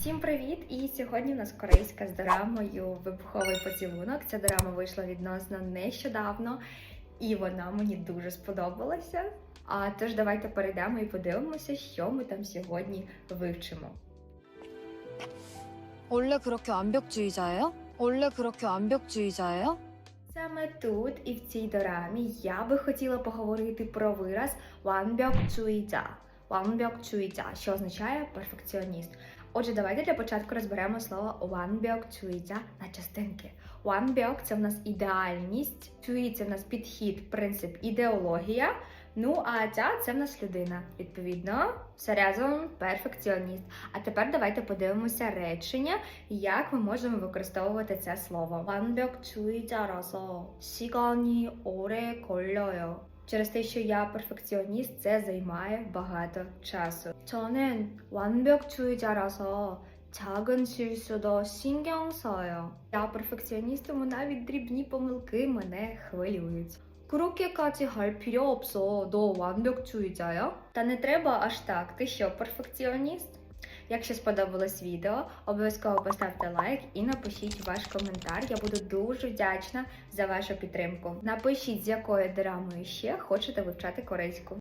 Всім привіт! І сьогодні у нас корейська з дорамою Вибуховий поцілунок. Ця дорама вийшла відносно нещодавно, і вона мені дуже сподобалася. А тож давайте перейдемо і подивимося, що ми там сьогодні вивчимо. 원래 그렇게 완벽주의자예요? 원래 그렇게 완벽주의자예요? Саме тут і в цій дорамі я би хотіла поговорити про вираз 완벽주의자. Wanbok Чуйця, що означає перфекціоніст. Отже, давайте для початку розберемо слово Wanbok Чуйця на частинки. Wanbok – це в нас ідеальність, Чуй це в нас підхід, принцип, ідеологія. Ну а ця це в нас людина. Відповідно, все разом перфекціоніст. А тепер давайте подивимося речення, як ми можемо використовувати це слово. 완벽주의자라서 시간이 오래 걸려요. Через те, що я перфекціоніст, це займає багато часу. 저는 완벽주의자라서 작은 실수도 신경 써요. Я перфекціоніст, тому навіть дрібні помилки мене хвилюють. 그렇게까지 할 필요 없어. 너 완벽주의자야? Та не треба аж так. Ти що, перфекціоніст? Якщо сподобалось відео, обов'язково поставте лайк і напишіть ваш коментар. Я буду дуже вдячна за вашу підтримку. Напишіть, з якою драмою ще хочете вивчати корейську.